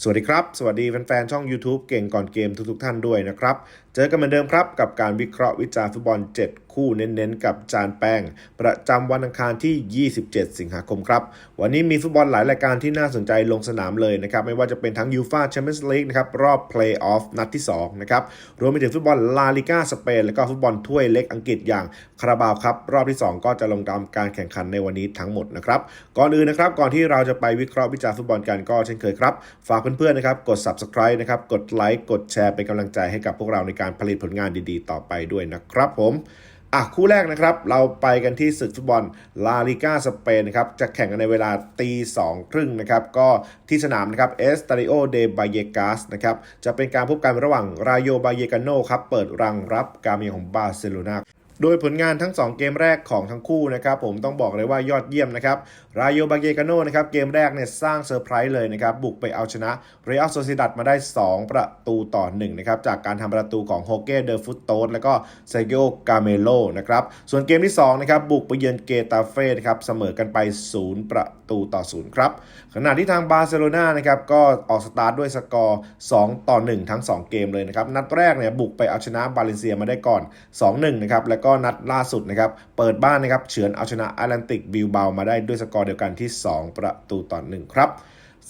สวัสดีครับ สวัสดีแฟนๆ ช่อง YouTube เก่งก่อนเกมทุกๆ ท่านด้วยนะครับ เจอกันเหมือนเดิมครับ กับการวิเคราะห์วิจารณ์ฟุตบอล 7คู่เน้นๆ กับจานแป้ง ประจำวันอังคารที่ 27 สิงหาคมครับ วันนี้มีฟุตบอลหลายรายการที่น่าสนใจลงสนามเลยนะครับ ไม่ว่าจะเป็นทั้งยูฟาแชมเปี้ยนส์ลีกนะครับ รอบเพลย์ออฟนัดที่ 2 นะครับ รวมไปถึงฟุตบอลลาลิก้าสเปน และก็ฟุตบอลถ้วยเล็กอังกฤษอย่างคาราบาวครับ รอบที่ 2 ก็จะลงตามการแข่งขันในวันนี้ทั้งหมดนะครับ ก่อนอื่นนะครับ ก่อนที่เราจะไปวิเคราะห์วิจารณ์ฟุตบอลกันก็เช่นเคยครับ ฝากเพื่อนๆนะครับ กด subscribe นะครับ กดไลค์ กดแชร์เป็นกำลังใจให้กับพวกเราในการผลิตผลงานดีๆ ต่อไปด้วยนะครับผม อะคู่แรกนะครับ เราไปกันที่ศึกฟุตบอลลาลิก้าสเปนนะครับจะแข่งกันในเวลาตีสองครึ่งนะครับก็ที่สนามนะครับเอสตาริโอเดบาเยกาสนะครับจะเป็นการพบกันระหว่างรายโยบาเยกาโนครับเปิดรังรับการมีของบาร์เซโลนา โดยผลงานทั้ง 2 เกมแรกของทั้งคู่นะครับผมต้องบอกเลยว่ายอดเยี่ยมนะครับรายโยบาเยกาโนนะครับเกมแรกเนี่ยสร้างเซอร์ไพรส์เลยนะครับบุกไปเอาชนะเรอัลโซซิดัดมาได้ 2 ประตูต่อ1นะครับจากการทำประตูของโฮเก้เดอฟุตโตสแล้วก็เซเกโอกาเมโลนะครับส่วนเกมที่2นะครับบุกไปเยือนเกตาเฟ่นะครับเสมอกันไป 0 ประ ตูต่อ0ครับ ขณะที่ทางบาร์เซโลนานะครับก็ออกสตาร์ทด้วยสกอร์ 2 ต่อ 1 ทั้ง 2 เกมเลยนะครับ นัดแรกเนี่ยบุกไปเอาชนะบาเลนเซียมาได้ก่อน 2-1 นะครับ แล้วก็นัดล่าสุดนะครับ เปิดบ้านนะครับเฉือนเอาชนะแอตแลนติกบิลเบามาได้ด้วยสกอร์เดียวกันที่ 2 ประตูต่อ 1 ครับ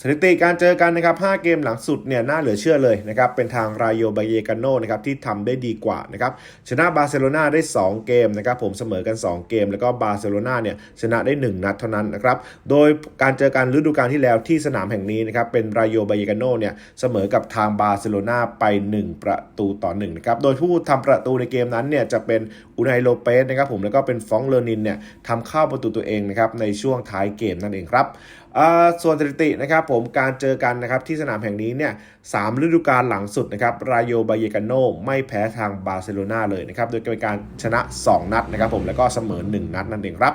สถิติการเจอกันนะครับ 5 เกมหลังสุดเนี่ยน่าเหลือเชื่อเลยนะครับ เป็นทางรายโยบาเยกาโนนะครับที่ทำได้ดีกว่านะครับ ชนะบาร์เซโลนาได้ 2 เกมนะครับ ผมเสมอกัน 2 เกม แล้วก็บาร์เซโลนาเนี่ยชนะได้ 1 นัดเท่านั้นนะครับ โดยการเจอกันฤดูกาลที่แล้วที่สนามแห่งนี้นะครับ เป็นรายโยบาเยกาโนเนี่ยเสมอกับทางบาร์เซโลนาไป 1 ประตูต่อ1นะครับ โดยผู้ทำประตูในเกมนั้นเนี่ยจะเป็นอุนายโลเปสนะครับผม แล้วก็เป็นฟองเลอร์นินเนี่ยทำเข้าประตูตัวเองนะครับในช่วงท้ายเกมนั่นเองครับ ส่วนสถิตินะครับผมการเจอกันนะครับที่สนามแห่งนี้เนี่ยสามฤดูกาลหลังสุดนะครับรายโยบาเยกาโนไม่แพ้ทางบาร์เซโลนาเลยนะครับโดยเป็นการชนะ 2 นัดนะครับผมแล้วก็เสมอ 1 นัดนั่นเองครับ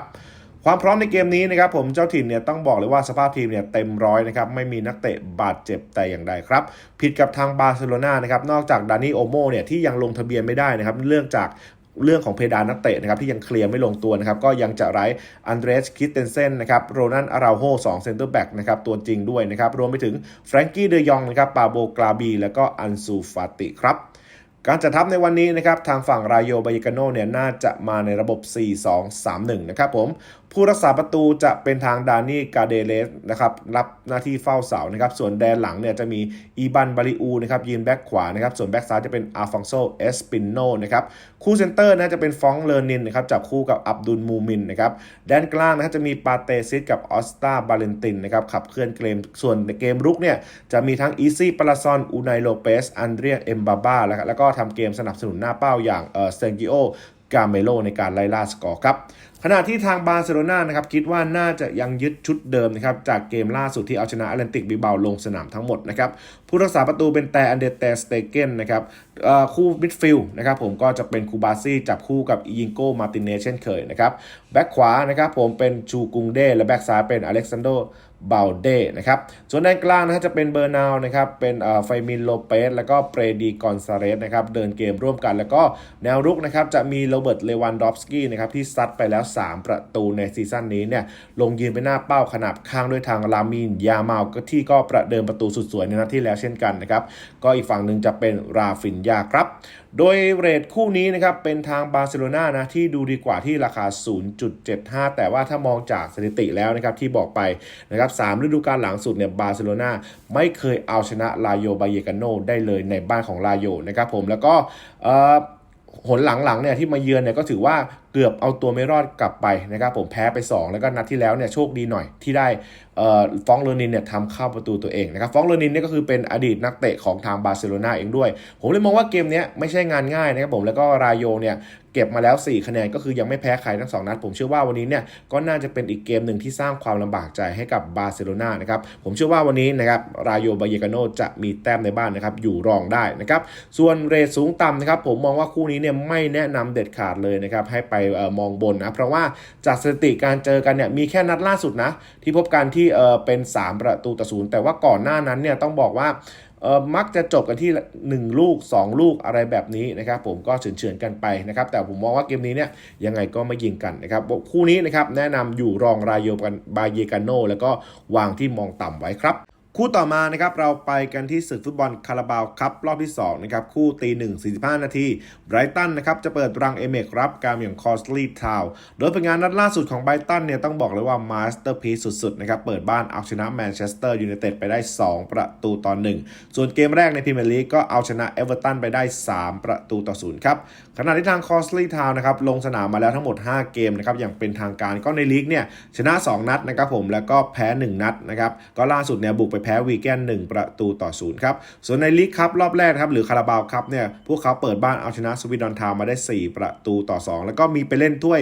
ความพร้อมในเกมนี้นะครับผมเจ้าถิ่นเนี่ยต้องบอกเลยว่าสภาพทีมเนี่ยเต็มร้อยนะครับไม่มีนักเตะบาดเจ็บแต่อย่างใดครับ ผิดกับทางบาร์เซโลนานะครับนอกจากดานิโอโมเนี่ยที่ยังลงทะเบียนไม่ได้นะครับเรื่องจาก เรื่องของเพดานนักเตะนะครับที่ยังเคลียร์ไม่ลงตัวนะครับก็ยังจะไร้อันเดรสคิสเตนเซนนะครับโรนันอาราโฮสองเซนเตอร์แบ็กนะครับตัวจริงด้วยนะครับรวมไปถึงแฟรงกี้เดยองนะครับปาโบกราบี แล้วก็อันซูฟาติครับการจัดทัพในวันนี้นะครับทางฝั่งรายโยบายกาโนเนี่ยน่าจะมาในระบบ 4-2-3-1 นะครับผมผู้รักษาประตูจะเป็นทางดานี่กาเดเลสนะครับรับหน้าที่เฝ้าเสานะครับส่วนแดนหลังเนี่ยจะมีอีบันบาริอูนะครับยืนแบ็กขวานะครับส่วนแบ็กซ้ายจะเป็นอาฟองโซเอสปินโนนะครับคู่เซนเตอร์นะจะเป็นฟองเลอร์นินนะครับจับคู่กับอับดุลมูมินนะครับแดนกลางนะครับจะมีปาเตซิสกับออสตาบาเลนตินนะครับขับเคลื่อนเกมส่วนในเกมรุกเนี่ยจะมีทั้งอีซี่ปาลาซอนอูไนโลเปสอันเดรียเอมบาบาแล้วก็ทำเกมสนับสนุนหน้าเป้าอย่างเออเซนกิโอกาเมโลในการไล่ล่าสกอร์ครับ ขณะที่ทางบาร์เซโลนานะครับคิดว่าน่าจะยังยึดชุดเดิมนะครับจากเกมล่าสุดที่เอาชนะแอตแลนติกบิเบาลงสนามทั้งหมดนะครับผู้รักษาประตูเป็นแต่อันเดเตสเตเกนนะครับคู่มิดฟิลด์นะครับผมก็จะเป็นคูบาซี่จับคู่กับอิงโกมาตินเนเช่นเคยนะครับแบ็กขวานะครับผมเป็นชูกุงเดและแบ็กซ้ายเป็นอเล็กซานโด บาลเดนะครับส่วนด้านกลางนะฮะจะเป็นเบอร์นาวนะครับเป็นไฟมินโลเปสแล้วก็เปรดีกอนซาเรสนะครับเดินเกมร่วมกัน แล้วก็แนวรุกนะครับจะมีโรเบิร์ตเลวันดอฟสกี้นะครับที่ซัดไปแล้ว 3 ประตูในซีซั่นนี้เนี่ยลงยืนไปหน้าเป้าขนาบข้างด้วยทางลามินยาเมาลก็ที่ก็ประเดิมประตูสุดสวยในนัดที่แล้วเช่นกันนะครับก็อีกฝั่งหนึ่งจะเป็นราฟินยาครับ โดยเรทคู่นี้นะครับเป็นทางบาร์เซโลนานะที่ดูดีกว่าที่ราคา 0.75 แต่ว่าถ้ามองจากสถิติแล้วนะครับที่บอกไปนะครับสามฤดูกาลหลังสุดเนี่ยบาร์เซโลนาไม่เคยเอาชนะลาโยบาเยกาโนได้เลยในบ้านของลาโยนะครับผมแล้วก็เอ่อหนหลังๆเนี่ยที่มาเยือนเนี่ยก็ถือว่า เกือบเอาตัวไม่รอดกลับไปนะครับผมแพ้ไป 2 แล้วก็นัดที่แล้วเนี่ยโชคดีหน่อยที่ได้ฟองเลอร์นินเนี่ยทำเข้าประตูตัวเองนะครับฟองเลอร์นินเนี่ยก็คือเป็นอดีตนักเตะของทางบาร์เซโลนาเองด้วย ผมเลยมองว่าเกมเนี้ยไม่ใช่งานง่ายนะครับผมแล้วก็รายโยเนี่ยเก็บมาแล้ว 4 คะแนนก็คือยังไม่แพ้ใครทั้ง 2 นัด ผมเชื่อว่าวันนี้เนี่ยก็น่าจะเป็นอีกเกมหนึ่งที่สร้างความลำบากใจให้กับบาร์เซโลนานะครับผมเชื่อว่าวันนี้นะครับรายโยบาเยกาโนจะมีแต้มในบ้านนะครับอยู่รองได้นะครับส่วนเรทสูงต่ำนะครับผมมองว่าคู่นี้เนี่ยไม่แนะนำเด็ดขาดเลยนะครับให้ไปมองบนนะเพราะว่าจากสถิติการเจอกันเนี่ยมีแค่นัดล่าสุดนะที่พบกันที่เออเป็น3ประตูต่อศูนย์แต่ว่าก่อนหน้านั้นเนี่ยต้องบอกว่าเออมักจะจบกันที่ 1 ลูก 2 ลูกอะไรแบบนี้นะครับผมก็เฉือนๆกันไปนะครับแต่ผมมองว่าเกมนี้เนี่ยยังไงก็ไม่ยิงกันนะครับคู่นี้นะครับแนะนำอยู่รองรายโยกันบาเยกาโนแล้วก็วางที่มองต่ำไว้ครับ คู่ต่อมานะครับเราไปกันที่ศึกฟุตบอลคาราบาวคัพรอบที่2นะครับคู่ตีหนึ่ง45นาทีไบรตันนะครับจะเปิดรังเอเมกรับการอย่างคอสลีทาวโดยผลงานนัดล่าสุดของไบรตันเนี่ยต้องบอกเลยว่ามาสเตอร์พีซสุดๆนะครับเปิดบ้านเอาชนะแมนเชสเตอร์ยูไนเต็ดไปได้ 2 ประตูต่อ 1 ส่วนเกมแรกในพรีเมียร์ลีกก็เอาชนะเอเวอร์ตันไปได้ 3 ประตูต่อ0ครับ ขณะที่ทางคอสลีทาวนะครับลงสนามมาแล้วทั้งหมด 5 เกมนะครับอย่างเป็นทางการก็ในลีกเนี่ยชนะ 2 นัดนะครับผมแล้วก็แพ้ 1 นัดนะครับก็ล่าสุดเนี่ยบุกไปแพ้วีแกน1 ประตูต่อ0ครับส่วนในลีกคัพรอบแรกครับหรือคาราบาวคัพเนี่ยพวกเขาเปิดบ้านเอาชนะสวีดอนทาว์มาได้ 4 ประตูต่อ 2 แล้วก็มีไปเล่นถ้วย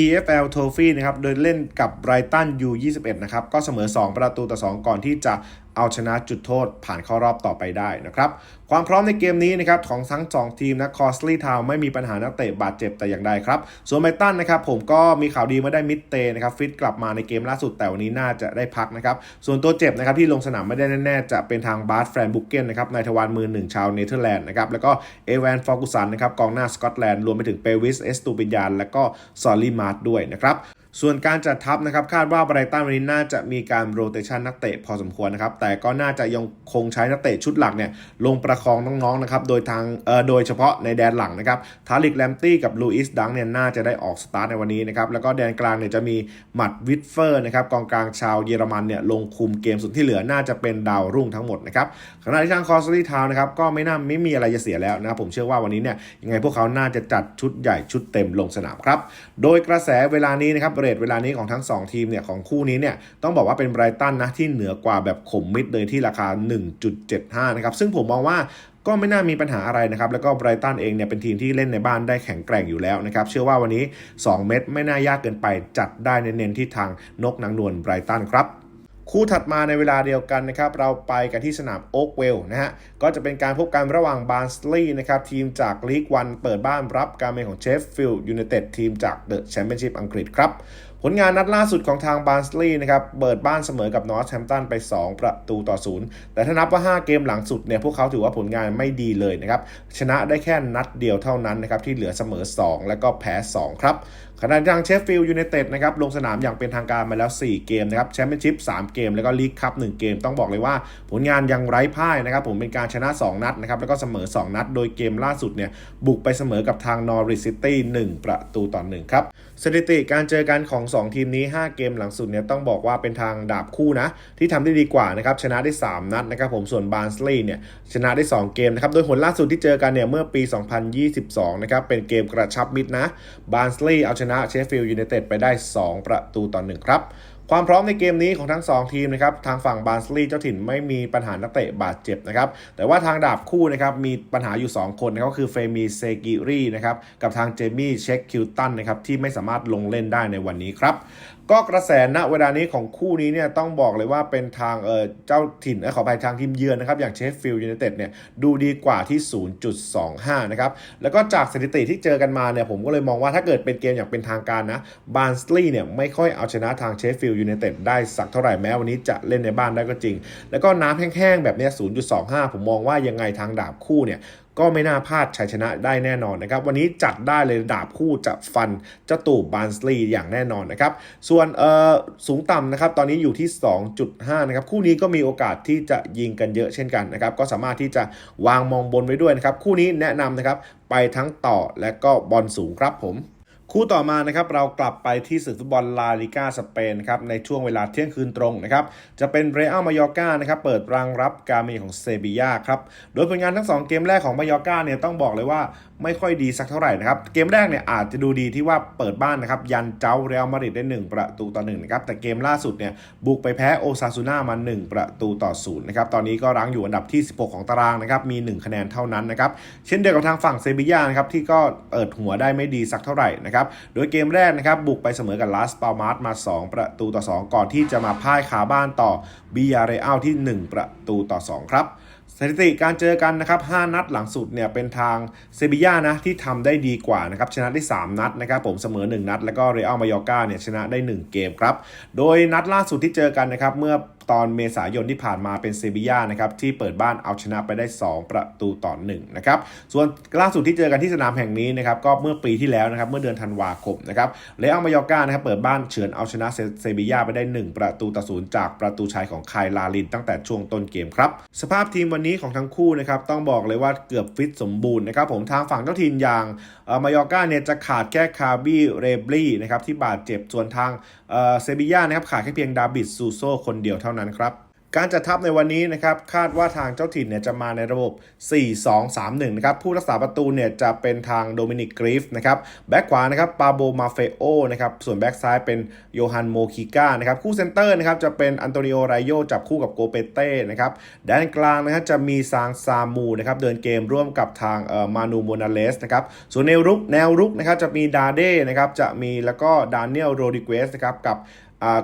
EFL Trophy นะครับ โดยเล่นกับไบรตัน U21 นะครับ ก็เสมอ 2 ประตูต่อ 2 ก่อนที่จะ เอาชนะจุดโทษผ่านเข้ารอบต่อไปได้นะครับความพร้อมในเกมนี้นะครับของทั้ง 2 ทีมนะคอสลีทาวไม่มีปัญหานักเตะบาดเจ็บแต่อย่างใดครับ ส่วนไบตันนะครับผมก็มีข่าวดีมาได้มิดเตนะครับฟิตกลับมาในเกมล่าสุดแต่วันนี้น่าจะได้พักนะครับส่วนตัวเจ็บนะครับที่ลงสนามไม่ได้แน่ๆจะเป็นทางบาร์สแฟรนบุกเกนนะครับนายทวารมือหนึ่งชาวเนเธอร์แลนด์นะครับแล้วก็เอแวนฟอร์กุสันนะครับกองหน้าสกอตแลนด์รวมไปถึงเปวิสเอสตูปิญญานและก็ซอลลี่มาร์ดด้วยนะครับส่วนการจัดทัพนะครับคาดว่าไบรตันวันนี้น่าจะมีการโรเตชันนักเตะพอสมควรนะครับแต่ก็น่าจะยังคงใช้นักเตะชุดหลักเนี่ยลงประคองน้องๆนะครับโดยทางเอ่อโดยเฉพาะในแดนหลังนะครับทาริกแลมตี้กับลูอิสดังเนี่ยน่าจะได้ออกสตาร์ทในวันนี้นะครับแล้วก็แดนกลางเนี่ยจะมีหมัดวิทเฟอร์นะครับกองกลางชาวเยอรมันเนี่ยลงคุมเกมส่วนที่เหลือน่าจะเป็นดาวรุ่งทั้งหมดนะครับขณะที่ทางคอสลีทาวนะครับก็ไม่น่าไม่มีอะไรจะเสียแล้วนะผมเชื่อว่าวันนี้เนี่ยยังไงพวกเขาน่าจะจัดชุดใหญ่ชุดเต็มลงสนามครับโดยกระแสเวลานี้นะครับเรดเวลานี้ของทั้ง 2 ทีมเนี่ยของคู่นี้เนี่ยต้องบอกว่าเป็นไบรตันนะที่เหนือกว่าแบบขมมิดเลยที่ราคา 1.75 นะครับ ซึ่งผมมองว่าก็ไม่น่ามีปัญหาอะไรนะครับ แล้วก็ไบรตันเองเนี่ยเป็นทีมที่เล่นในบ้านได้แข็งแกร่งอยู่แล้วนะครับ เชื่อว่าวันนี้ 2 เม็ดไม่น่ายากเกินไปจัดได้เน้นๆที่ทางนกนางนวลไบรตันครับ คู่ถัดมาในเวลาเดียวกันนะครับเราไปกันที่สนามโอ๊กเวลนะฮะก็จะเป็นการพบกันระหว่างบาร์สลีย์นะครับทีมจากลีกวันเปิดบ้านรับการเมืองของเชฟฟิลด์ยูไนเต็ดทีมจากเดอะแชมเปี้ยนชิพอังกฤษครับผลงานนัดล่าสุดของทางบาร์สลีย์นะครับเปิดบ้านเสมอกับนอร์ทแฮมตันไป 2 ประตูต่อ0แต่ถ้านับว่า 5 เกมหลังสุดเนี่ยพวกเขาถือว่าผลงานไม่ดีเลยนะครับชนะได้แค่นัดเดียวเท่านั้นนะครับที่เหลือเสมอ 2 แล้วก็แพ้ 2 ครับ ขณะที่างเชฟฟิลด์ยูไนเต็ดนะครับลงสนามอย่างเป็นทางการมาแล้ว 4 เกมนะครับแชมเปี้ยนชิพ3เกม แล้วก็ลีกคัพ1เกม ต้องบอกเลยว่าผลงานยังไร้พ่ายนะครับผมเป็นการชนะ 2 นัดนะครับแล้วก็เสมอ 2 นัด โดยเกมล่าสุดเนี่ยบุกไปเสมอกับทางนอริสซิตี้1ประตูต่อ1ครับสถิติการเจอกันของ 2 ทีมนี้ 5 เกมหลังสุดเนี่ยต้องบอกว่าเป็นทางดาบคู่นะที่ทำได้ดีกว่านะครับชนะได้ 3 นัดนะครับผมส่วนบาร์สลีย์เนี่ยชนะได้ 2 เกมนะครับโดยผลล่าสุดที่เจอกันเนี่ยเมื่อปี 2022นะครับเป็นเกมกระชับมิตรนะบาร์สลีย์เอาชนะเชฟฟิลด์ยูไนเต็ดไปได้ 2 ประตูต่อ1ครับ ความพร้อมในเกมนี้ของทั้ง 2 ทีมนะครับ ทางฝั่งบาร์สลีย์เจ้าถิ่นไม่มีปัญหานักเตะบาดเจ็บนะครับ แต่ว่าทางดาบคู่นะครับมีปัญหาอยู่ 2 คนนะครับก็คือเฟมีเซกิรีนะครับกับทางเจมี่เช็คคิวตันนะครับที่ไม่สามารถลงเล่นได้ในวันนี้ครับ ก็กระแสณเวลานี้ของคู่นี้เนี่ยต้องบอกเลยว่าเป็นทางเออเจ้าถิ่นขอไปทางทีมเยือนนะครับ อย่างเชฟฟิลด์ยูไนเต็ดเนี่ยดูดีกว่าที่ 0.25 นะครับ แล้วก็จากสถิติที่เจอกันมาเนี่ยผมก็เลยมองว่าถ้าเกิดเป็นเกมอย่างเป็นทางการนะบาร์สลีย์เนี่ยไม่ค่อยเอาชนะทางเชฟฟิลด์ยูไนเต็ดได้สักเท่าไหร่แม้วันนี้จะเล่นในบ้านได้ก็จริง แล้วก็น้ำแห้งๆแบบเนี้ย0.25 ผมมองว่ายังไงทางดาบคู่เนี่ย ก็ไม่น่าพลาดชัยชนะได้แน่นอนนะครับวันนี้จัดได้เลยดาบคู่จะฟันเจ้าตูบบานสลีย์อย่างแน่นอนนะครับส่วนเอ่อสูงต่ำนะครับตอนนี้อยู่ที่ 2.5นะครับคู่นี้ก็มีโอกาสที่จะยิงกันเยอะเช่นกันนะครับก็สามารถที่จะวางมองบนไว้ด้วยนะครับคู่นี้แนะนำนะครับไปทั้งต่อและก็บอลสูงครับผม คู่ต่อมานะครับเรากลับไปที่ศึกฟุตบอลลาลิกาสเปนครับในช่วงเวลาเที่ยงคืนตรงนะครับจะเป็นเรอัลมายอร์กานะครับเปิดรังรับการมีของเซบียาครับโดยผลงานทั้ง 2 เกมแรกของมายอร์กาเนี่ยต้องบอกเลยว่า ไม่ค่อยดีสักเท่าไหร่นะครับ เกมแรกเนี่ยอาจจะดูดีที่ว่าเปิดบ้านนะครับ ยันเจ้าเรอัลมาดริดได้ 1 ประตูต่อ1นะครับ แต่เกมล่าสุดเนี่ยบุกไปแพ้โอซาซูน่ามา 1 ประตูต่อ0นะครับ ตอนนี้ก็รั้งอยู่อันดับที่ 16 ของตารางนะครับ มี 1 คะแนนเท่านั้นนะครับ เช่นเดียวกับทางฝั่งเซบียานะครับที่ก็เปิดหัวได้ไม่ดีสักเท่าไหร่นะครับ โดยเกมแรกนะครับบุกไปเสมอกับลาสปามาร์มา 2 ประตูต่อ 2 ก่อนที่จะมาพ่ายคาบ้านต่อบียาเรอัลที่ 1 ประตูต่อ 2 ครับ สถิติการเจอกันนะครับ 5 นัดหลังสุดเนี่ยเป็นทางเซบีย่านะที่ทำได้ดีกว่านะครับชนะได้ 3 นัดนะครับผมเสมอ 1 นัด แล้วก็เรอัลมายอร์กาเนี่ยชนะได้ 1 เกมครับ โดยนัดล่าสุดที่เจอกันนะครับเมื่อ ตอนเมษายนที่ผ่านมาเป็นเซบีย่านะครับที่เปิดบ้านเอาชนะไปได้ 2 ประตูต่อ1นะครับส่วนล่าสุดที่เจอกันที่สนามแห่งนี้นะครับก็เมื่อปีที่แล้วนะครับเมื่อเดือนธันวาคมนะครับเลอัลมายอร์กานะครับเปิดบ้านเฉือนเอาชนะเซบีย่าไปได้ 1 ประตูต่อศูนย์จากประตูชัยของคายลาลินตั้งแต่ช่วงต้นเกมครับสภาพทีมวันนี้ของทั้งคู่นะครับต้องบอกเลยว่าเกือบฟิตสมบูรณ์นะครับผมทางฝั่งเจ้าถิ่นอย่างมายอร์กาเนี่ยจะขาดแค่คาร์บี้เรบลี่นะครับที่บาดเจ็บส่วนทางเซบีย่านะครับขาดแค่เพียงดาบิดซูโซคนเดียวเท่านั้นครับการจัดทัพในวันนี้นะครับคาดว่าทางเจ้าถิ่นเนี่ยจะมาในระบบ 4-2-3-1 นะครับผู้รักษาประตูเนี่ยจะเป็นทางโดมินิกกรีฟนะครับแบ็กขวานะครับปาโบมาเฟโอนะครับส่วนแบ็กซ้ายเป็นโยฮันโมคิก้านะครับคู่เซนเตอร์นะครับจะเป็นอันโตนิโอไรโยจับคู่กับโกเปเต้นะครับด้านกลางนะครับจะมีซางซามูนะครับเดินเกมร่วมกับทางเอ่อมานูโมนาเลสนะครับส่วนแนวรุกแนวรุกนะครับจะมีดาเด้นะครับจะมีแล้วก็ดานิเอลโรดิเกสนะครับกับ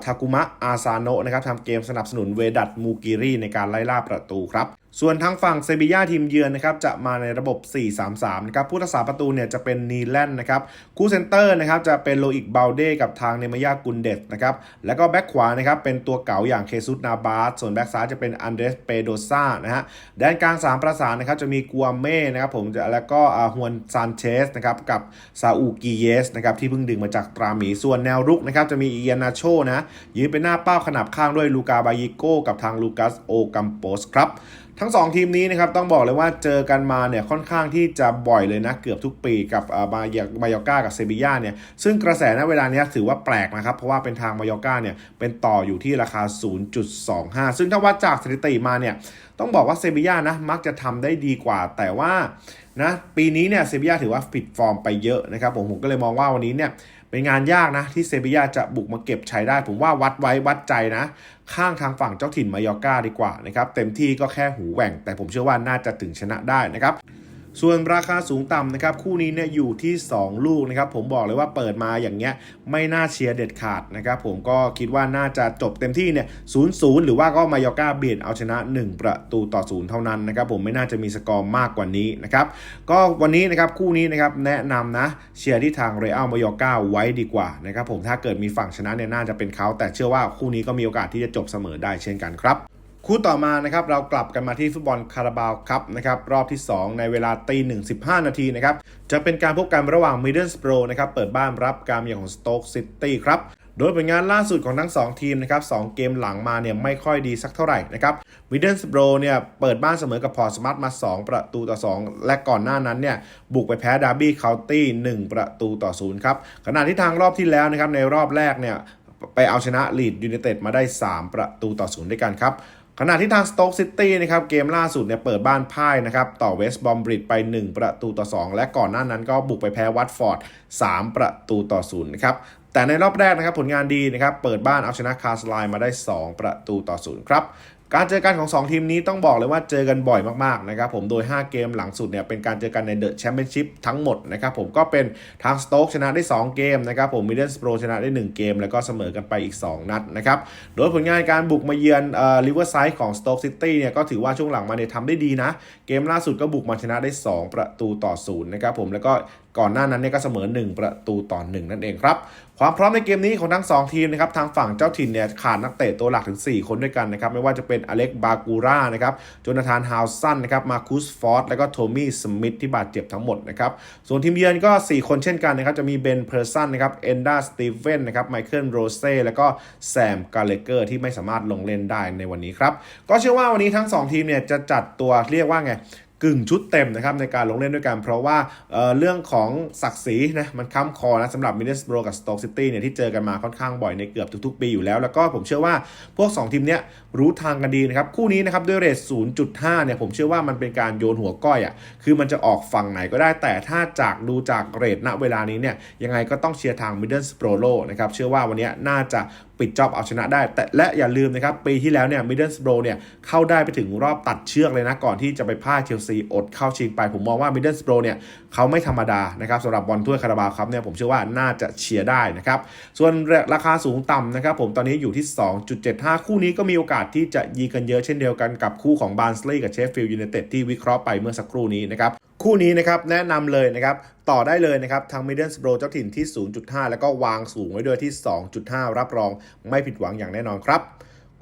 ทากุมะอาซาโนะนะครับทำเกมสนับสนุนเวดัตมูกิรีในการไล่ล่าประตูครับ ส่วนทางฝั่งเซบีย่าทีมเยือนนะครับจะมาในระบบ 4-3-3 นะครับผู้รักษาประตูเนี่ยจะเป็นนีแลนนะครับคู่เซนเตอร์นะครับจะเป็นโลอิกเบลเดกับทางเนมายากุนเดตนะครับแล้วก็แบ็กขวานะครับเป็นตัวเก๋าอย่างเคซุสนาบาสส่วนแบ็กซ้ายจะเป็นอันเดรสเปโดซ่านะฮะแดนกลาง3ประสานนะครับจะมีกัวเม่นะครับผมจะแล้วก็ฮวนซานเชสนะครับกับซาอูกิเยสนะครับที่เพิ่งดึงมาจากตราหมีส่วนแนวรุกนะครับจะมีเอียนาโชนะยืนเป็นหน้าเป้าขนาบข้างด้วยลูกาบายิโกกับทางลูกัสโอกัมโปสครับทั้ง 2 ทีมนี้นะครับต้องบอกเลยว่าเจอกันมาเนี่ยค่อนข้างที่จะบ่อยเลยนะ เกือบทุกปีกับมายามายอก้ากับเซบีย่าเนี่ยซึ่งกระแสณเวลานี้ถือว่าแปลกนะครับ เพราะว่าเป็นทางมายอก้าเนี่ยเป็นต่ออยู่ที่ราคา 0.25 ซึ่งถ้าวัดจากสถิติมาเนี่ยต้องบอกว่าเซบีย่านะมักจะทำได้ดีกว่า แต่ว่านะปีนี้เนี่ยเซบีย่าถือว่าผิดฟอร์มไปเยอะนะครับผมผมก็เลยมองว่าวันนี้เนี่ย เป็นงานยากนะ ที่เซบีย่าจะบุกมาเก็บใช้ได้ ผมว่าวัดไว้วัดใจนะ ข้างทางฝั่งเจ้าถิ่นมายอร์กาดีกว่านะครับ เต็มที่ก็แค่หูแหว่ง แต่ผมเชื่อว่าน่าจะถึงชนะได้นะครับ ส่วนราคาสูงต่ำนะครับคู่นี้เนี่ยอยู่ที่ 2 ลูกนะครับผมบอกเลยว่าเปิดมาอย่างเงี้ยไม่น่าเชียร์เด็ดขาดนะครับผมก็คิดว่าน่าจะจบเต็มที่เนี่ยศูนย์ศูนย์หรือว่าก็มายอร์ก้าเบียดเอาชนะ 1 ประตูต่อศูนย์เท่านั้นนะครับผมไม่น่าจะมีสกอร์มากกว่านี้นะครับก็วันนี้นะครับคู่นี้นะครับแนะนำนะเชียร์ที่ทางเรอัลมายอร์ก้าไว้ดีกว่านะครับผมถ้าเกิดมีฝั่งชนะเนี่ยน่าจะเป็นเขาแต่เชื่อว่าคู่นี้ก็มีโอกาสที่จะจบเสมอได้เช่นกันครับ คู่ต่อมานะครับเรากลับกันมาที่ฟุตบอลคาราบาวครับนะครับรอบที่ 2 ในเวลาตีหนึ่งสินาทีนะครับจะเป็นการพบกันระหว่างมิดเดิลสโปรนะครับเปิดบ้านรับการมาเยือนของสโต๊กซิตี้ครับโดยผลงานล่าสุดของทั้ง 2 ทีมนะครับสเกมหลังมาเนี่ยไม่ค่อยดีสักเท่าไหร่นะครับมิดเดิลสโปรเนี่ยเปิดบ้านเสมอกับพอร์สมัตมา 2 ประตูต่อ 2 และก่อนหน้านั้นเนี่ยบุกไปแพ้ดาร์บี้เคานตี้1ประตูต่อ0ครับขณะที่ทางรอบที่แล้วนะครับในรอบแรกเนี่ยไปเอาชนะลีดยู i นเต็ดมาได้ 3 ประตูต่อ0ด้วยกันครับ ขณะที่ทางสโต๊กซิตี้นะครับเกมล่าสุดเนี่ยเปิดบ้านพ่ายนะครับต่อเวสต์บอมบริดไป 1 ประตูต่อ 2 และก่อนหน้านั้นก็บุกไปแพ้วัตฟอร์ด 3 ประตูต่อ0นะครับแต่ในรอบแรกนะครับผลงานดีนะครับเปิดบ้านเอาชนะคาสไลน์มาได้ 2 ประตูต่อ0ครับ การเจอกันของ 2 ทีมนี้ต้องบอกเลยว่าเจอกันบ่อยมากๆนะครับผมโดย 5 เกมหลังสุดเนี่ยเป็นการเจอกันในเดอะแชมเปี้ยนชิพทั้งหมดนะครับผมก็เป็นทางสโต๊กชนะได้ 2 เกมนะครับผมมิดเดิลสโปรชนะได้ 1 เกม แล้วก็เสมอกันไปอีก 2 นัดนะครับโดยผลงานการบุกมาเยือนเอ่อริเวอร์ไซด์ของสโต๊กซิตี้เนี่ยก็ถือว่าช่วงหลังมาเนี่ยทำได้ดีนะ เกมล่าสุดก็บุกมาชนะได้ 2 ประตูต่อศูนย์นะครับผมแล้วก็ ก่อนหน้านั้นเนี่ยก็เสมอ 1 ประตูต่อ1นั่นเองครับ ความพร้อมในเกมนี้ของทั้ง 2 ทีมนะครับทางฝั่งเจ้าถิ่นเนี่ยขาดนักเตะตัวหลักถึง 4 คนด้วยกันนะครับไม่ว่าจะเป็นอเล็กบากูรานะครับโจนาธานฮาวสันนะครับมาคุสฟอร์ดแล้วก็โทมี่สมิธที่บาดเจ็บทั้งหมดนะครับส่วนทีมเยือนก็ 4 คนเช่นกันนะครับจะมีเบนเพอร์สันนะครับเอนดาสตีเวนนะครับไมเคิลโรเซ่แล้วก็แซมกาเลเกอร์ที่ไม่สามารถลงเล่นได้ในวันนี้ครับก็เชื่อว่าวันนี้ทั้ง 2 ทีมเนี่ยจะจัดตัวเรียกว่าไง กึ่งชุดเต็มนะครับในการลงเล่นด้วยกัน เพราะว่าเเรื่องของศักดิ์ศรีนะมันค้ำคอนะสำหรับมิดเดิลสโบรกับสโต๊กซิตี้เนี่ยที่เจอกันมาค่อนข้างบ่อยในเกือบทุกๆ ปีอยู่แล้ว แล้วก็ผมเชื่อว่าพวก 2 ทีมเนี้ยรู้ทางกันดีนะครับ คู่นี้นะครับด้วยเรท 0.5 เนี่ยผมเชื่อว่ามันเป็นการโยนหัวก้อยอะ่ะคือมันจะออกฝั่งไหนก็ได้แต่ถ้าจากดูจากเรทณเวลานี้เนี่ยยังไงก็ต้องเชียร์ทางมิดเดิลสโปรโลนะครับเชื่อว่าวันนี้น่าจะปิดจอบเอาชนะได้ แต่และอย่าลืมนะครับ ปีที่แล้วเนี่ยมิดเดิลสโบรเนี่ยเข้าได้ไปถึงรอบตัดเชือกเลยนะ ก่อนที่จะไปพ่ายเชลซีอดเข้าชิงไป ผมมองว่ามิดเดิลสโบรเนี่ยเขาไม่ธรรมดานะครับสำหรับบอลถ้วยคาราบาวครับเนี่ยผมเชื่อว่าน่าจะเชียร์ได้นะครับ ส่วนราคาสูงต่ำนะครับผมตอนนี้อยู่ที่ 2.75 คู่นี้ก็มีโอกาสที่จะยีกันเยอะเช่นเดียวกันกับคู่ของบาร์นสลีย์กับเชฟฟิลด์ยูไนเต็ดที่วิเคราะห์ไปเมื่อสักครู่นี้นะครับ คู่นี้นะครับแนะนำเลยนะครับต่อได้เลยนะครับทางมิดเดิลสโปรเจ้าถิ่นที่ 0.5 แล้วก็วางสูงไว้ด้วยที่ 2.5 รับรองไม่ผิดหวังอย่างแน่นอนครับ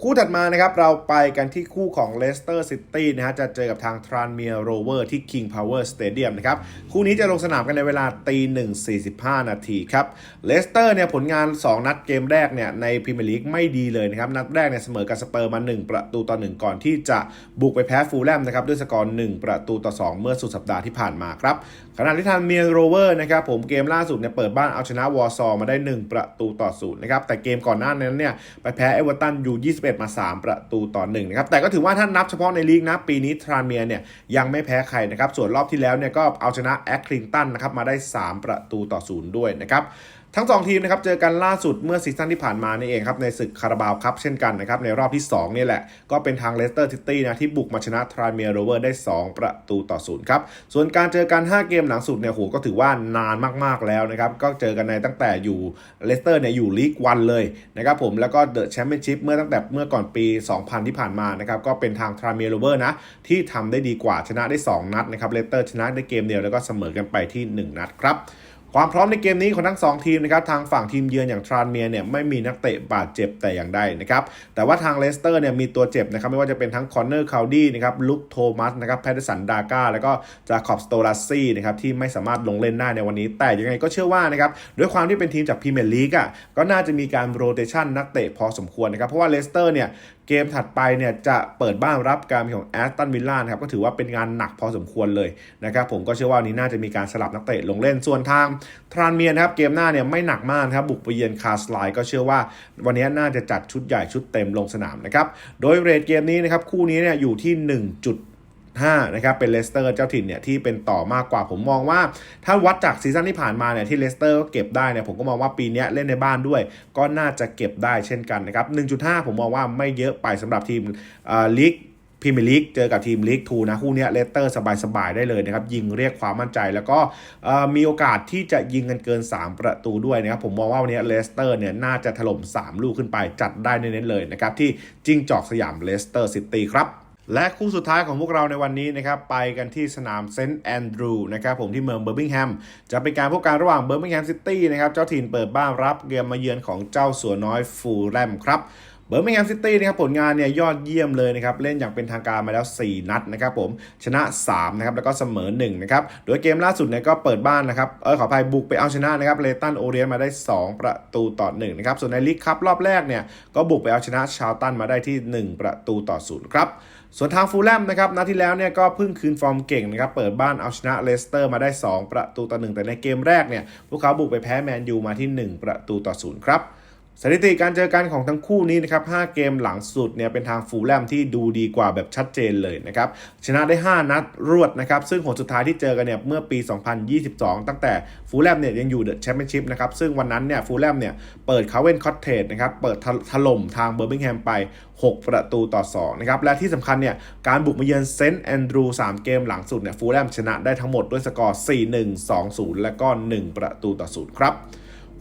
คู่ถัดมานะครับเราไปกันที่คู่ของเลสเตอร์ซิตี้นะฮะจะเจอกับทางทรานเมียโรเวอร์ที่ King Power Stadium นะครับคู่นี้จะลงสนามกันในเวลาตีหนึ่งสี่สิบห้านาทีครับเลสเตอร์เนี่ยผลงาน 2 นัดเกมแรกเนี่ยในพรีเมียร์ลีกไม่ดีเลยนะครับ นัดแรกเนี่ยเสมอกับสเปอร์มา 1 ประตูต่อ 1 ก่อนที่จะบุกไปแพ้ฟูลแลมนะครับด้วยสกอร์1ประตูต่อ 2 เมื่อสุดสัปดาห์ที่ผ่านมาครับ ขณะที่ทางเมียโรเวอร์นะครับผมเกมล่าสุดเนี่ยเปิดบ้านเอาชนะวอร์ซอมาได้ 1 ประตูต่อศูนย์นะครับแต่เกมก่อนหน้านั้นเนี่ยไปแพ้เอเวอร์ตันอยู่21 มา 3 ประตูต่อ1นะครับแต่ก็ถือว่าถ้านับเฉพาะในลีกนะปีนี้ทรานเมียเนี่ยยังไม่แพ้ใครนะครับส่วนรอบที่แล้วเนี่ยก็เอาชนะแอคลิงตันนะครับมาได้ 3 ประตูต่อศูนย์ด้วยนะครับ ทั้ง 2 ทีมนะครับเจอกันล่าสุดเมื่อซีซั่นที่ผ่านมานี่เองครับในศึกคาราบาวครับเช่นกันนะครับในรอบที่ 2 นี่แหละ ก็เป็นทางเลสเตอร์ซิตี้นะที่บุกมาชนะทรานเมียโรเวอร์ได้ 2 ประตูต่อศูนย์ครับ ส่วนการเจอกัน 5 เกมหลังสุดเนี่ยโหก็ถือว่านานมากๆแล้วนะครับ ก็เจอกันในตั้งแต่อยู่เลสเตอร์เนี่ยอยู่ลีกวันเลยนะครับผมแล้วก็เดอะแชมเปี้ยนชิพเมื่อตั้งแต่เมื่อก่อนปี 2000 ที่ผ่านมานะครับก็เป็นทางทรานเมียโรเวอร์นะที่ทำได้ดีกว่าชนะได้ 2 นัดนะครับเลสเตอร์ชนะได้เกมเดียวแล้วก็เสมอกันไปที่ 1 นัดครับ ความพร้อมในเกมนี้ของทั้ง 2 ทีมนะครับทางฝั่งทีมเยือนอย่างทรานเมียเนี่ยไม่มีนักเตะบาดเจ็บแต่อย่างใดนะครับแต่ว่าทางเลสเตอร์เนี่ยมีตัวเจ็บนะครับไม่ว่าจะเป็นทั้งคอนเนอร์คาวดี้นะครับลุคโทมัสนะครับแพทสันดาก้าแล้วก็จาคอบสโตลัสซี่นะครับที่ไม่สามารถลงเล่นได้ในวันนี้ แต่ยังไงก็เชื่อว่านะครับด้วยความที่เป็นทีมจากพรีเมียร์ลีกอะก็น่าจะมีการโรเตชันนักเตะพอสมควรนะครับเพราะว่าเลสเตอร์เนี่ยเกมถัดไปเนี่ยจะเปิดบ้านรับการของแอสตันวิลล่านะครับก็ถือว่าเป็นงานหนักพอสมควรเลยนะครับผมก็เชื่อว่านี้น่าจะมีการสลับนักเตะลงเล่นส่วนทางทรานเมียนะครับเกมหน้าเนี่ยไม่หนักมากครับบุกไปเยือนคาสไลก็เชื่อว่า วันนี้น่าจะจัดชุดใหญ่ชุดเต็มลงสนามนะครับโดยเรทเกมนี้นะครับคู่นี้เนี่ยอยู่ที่ 1. 5นะครับเป็นเลสเตอร์เจ้าถิ่นเนี่ยที่เป็นต่อมากกว่าผมมองว่า ถ้าวัดจากซีซั่นที่ผ่านมาเนี่ยที่เลสเตอร์ก็เก็บได้เนี่ยผมก็มองว่าปีนี้เล่นในบ้านด้วย ก็น่าจะเก็บได้เช่นกันนะครับ1.5 ผมมองว่าไม่เยอะไปสำหรับทีมลีกพรีเมียร์ลีกเจอกับทีมลีกทูนะคู่นี้เลสเตอร์สบายๆ ได้เลยนะครับ ยิงเรียกความมั่นใจแล้วก็มีโอกาสที่จะยิงกันเกิน 3 ประตูด้วยนะครับ ผมมองว่าวันนี้เลสเตอร์เนี่ยน่าจะถล่ม 3 ลูกขึ้นไปจัดได้เน้นๆเลยนะครับ ที่จิงจอกสยามเลสเตอร์ซิตี้ครับ และคู่สุดท้ายของพวกเราในวันนี้นะครับไปกันที่สนามเซนต์แอนดรูว์นะครับผมที่เมืองเบอร์มิงแฮมจะเป็นการพบกันระหว่างเบอร์มิงแฮมซิตี้นะครับเจ้าถิ่นเปิดบ้านรับเกมมาเยือนของเจ้าสัวน้อยฟูลแลมครับ เบอร์มิงแฮมซิตี้นะครับผลงานเนี่ยยอดเยี่ยมเลยนะครับเล่นอย่างเป็นทางการมาแล้ว 4 นัดนะครับผมชนะ3นะครับแล้วก็เสมอ1นะครับโดยเกมล่าสุดเนี่ยก็เปิดบ้านนะครับเออขออภัยบุกไปเอาชนะนะครับเลตันโอเรียนมาได้ 2 ประตูต่อ1นะครับส่วนในลีกคัพรอบแรกเนี่ยก็บุกไปเอาชนะชาวตันมาได้ที่ 1 ประตูต่อ0ครับส่วนทางฟูลแลมนะครับนัดที่แล้วเนี่ยก็เพิ่งคืนฟอร์มเก่งนะครับเปิดบ้านเอาชนะเลสเตอร์มาได้ 2 ประตูต่อ1แต่ในเกมแรกเนี่ยพวกเขาบุกไปแพ้แมนยูมาที่ 1 ประตูต่อ0ครับ สถิติการเจอกันของทั้งคู่นี้นะครับ 5 เกมหลังสุดเนี่ยเป็นทางฟูลแลมที่ดูดีกว่าแบบชัดเจนเลยนะครับ ชนะได้ 5 นัดรวดนะครับ ซึ่งผลสุดท้ายที่เจอกันเนี่ยเมื่อปี 2022 ตั้งแต่ฟูลแลมเนี่ยยังอยู่เดอะแชมเปี้ยนชิพนะครับ ซึ่งวันนั้นเนี่ยฟูลแลมเนี่ยเปิดคาเวนคอตเทจนะครับ เปิดถล่มทางเบอร์มิงแฮมไป 6 ประตูต่อ 2 นะครับ และที่สำคัญเนี่ยการบุกมาเยือนเซนต์แอนดรู3เกมหลังสุดเนี่ยฟูลแลมชนะได้ทั้งหมดด้วยสกอร์ 4-1 2-0 และก็ 1 ประตูต่อ0ครับ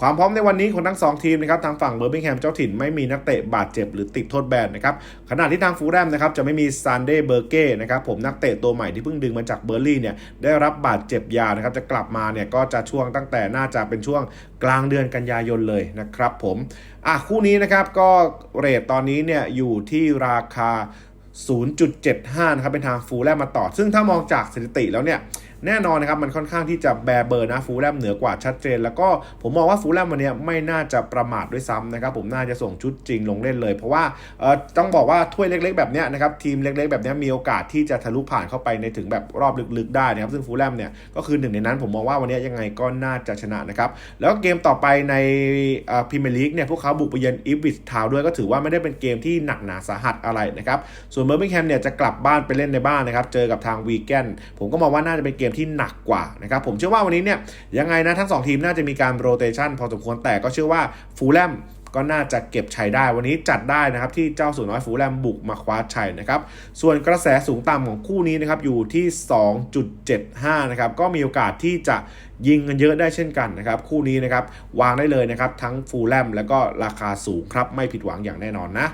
ความพร้อมในวันนี้ของทั้ง 2 ทีมนะครับทางฝั่งเบอร์มิงแฮมเจ้าถิ่นไม่มีนักเตะบาดเจ็บหรือติดโทษแบนนะครับขณะที่ทางฟูลแลมนะครับจะไม่มีซันเดย์เบอร์เก้นะครับผมนักเตะตัวใหม่ที่เพิ่งดึงมาจากเบอร์ลี่เนี่ยได้รับบาดเจ็บยาวนะครับจะกลับมาเนี่ยก็จะช่วงตั้งแต่น่าจะเป็นช่วงกลางเดือนกันยายนเลยนะครับผมอะคู่นี้นะครับก็เรทตอนนี้เนี่ยอยู่ที่ราคา 0.75นะครับเป็นทางฟูลแลมมาต่อ ซึ่งถ้ามองจากสถิติแล้วเนี่ย แน่นอนนะครับมันค่อนข้างที่จะแบร์เบอร์นะฟูลแลมเหนือกว่าชัดเจน แล้วก็ผมมองว่าฟูลแลมวันนี้ไม่น่าจะประมาทด้วยซ้ำนะครับผมน่าจะส่งชุดจริงลงเล่นเลย เพราะว่าเออต้องบอกว่าถ้วยเล็ก ๆ แบบเนี้ยนะครับทีมเล็ก ๆ แบบเนี้ยมีโอกาสที่จะทะลุผ่านเข้าไปในถึงแบบรอบลึกๆได้นะครับซึ่งฟูลแลมเนี่ยก็คือหนึ่งในนั้นผมมองว่าวันนี้ยังไงก็น่าจะชนะนะครับแล้วเกมต่อไปในพรีเมียร์ลีกเนี่ยพวกเขาบุกไปเยือนอีฟวิสทาวด้วยก็ถือว่าไม่ได้เป็นเกมที่หนักหนาสาหัสอะไรนะครับส่วนเบอร์มิงแฮมเนี่ยจะกลับบ้านไปเล่นในบ้านนะครับเจอกับทางวีแกนผมก็มองว่าน่าจะเป็นเกมที่หนักกว่านะครับผมเชื่อว่าวันนี้เนี่ยยังไงนะทั้ง 2 ทีมน่าจะมีการโรเตชันพอสมควรแต่ก็เชื่อว่าฟูลแลมก็น่าจะเก็บชัยได้วันนี้จัดได้นะครับ ที่เจ้าสูน้อยฟูลแลมบุกมาคว้าชัยนะครับ ส่วนกระแสสูงต่ำของคู่นี้นะครับ อยู่ที่ 2.75 นะครับ ก็มีโอกาสที่จะยิงกันเยอะได้เช่นกันนะครับ คู่นี้นะครับ วางได้เลยนะครับ ทั้งฟูลแลมแล้วก็ราคาสูงครับ ไม่ผิดหวังอย่างแน่นอนนะ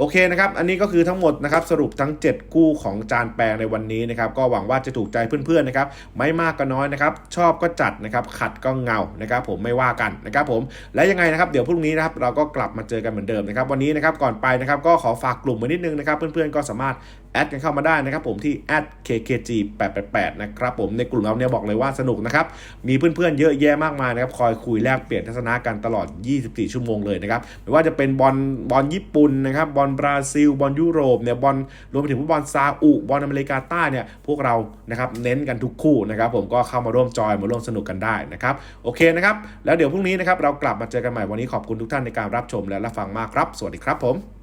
โอเคนะครับ อันนี้ก็คือทั้งหมดนะครับสรุปทั้ง 7 คู่ของจานแปลงในวันนี้นะครับ ก็หวังว่าจะถูกใจเพื่อนๆนะครับ ไม่มากก็น้อยนะครับ ชอบก็จัดนะครับ ขัดก็เงานะครับ ผมไม่ว่ากันนะครับผม และยังไงนะครับเดี๋ยวพรุ่งนี้นะครับเราก็กลับมาเจอกันเหมือนเดิมนะครับ วันนี้นะครับก่อนไปนะครับก็ขอฝากกลุ่มไว้นิดนึงนะครับ เพื่อนๆก็สามารถแอดกันเข้ามาได้นะครับผมที่ @kkg 888 นะครับผมในกลุ่มเราเนี่ยบอกเลยว่าสนุกนะครับ มีเพื่อนๆเยอะแยะมากมายนะครับ คอยคุยแลกเปลี่ยนทัศนะกันตลอด 24 ชั่วโมงเลยนะครับ ไม่ว่าจะเป็นบอลบอลญี่ปุ่นนะครับบอลบราซิลบอลยุโรปเนี่ยบอลรวมไปถึงฟุตบอลซาอุบอลอเมริกาใต้เนี่ยพวกเรานะครับเน้นกันทุกคู่นะครับผมก็เข้ามาร่วมจอยมาร่วมสนุกกันได้นะครับโอเคนะครับแล้วเดี๋ยวพรุ่งนี้นะครับเรากลับมาเจอกันใหม่วันนี้ขอบคุณทุกท่านในการรับชมและรับฟังมากครับ สวัสดีครับผม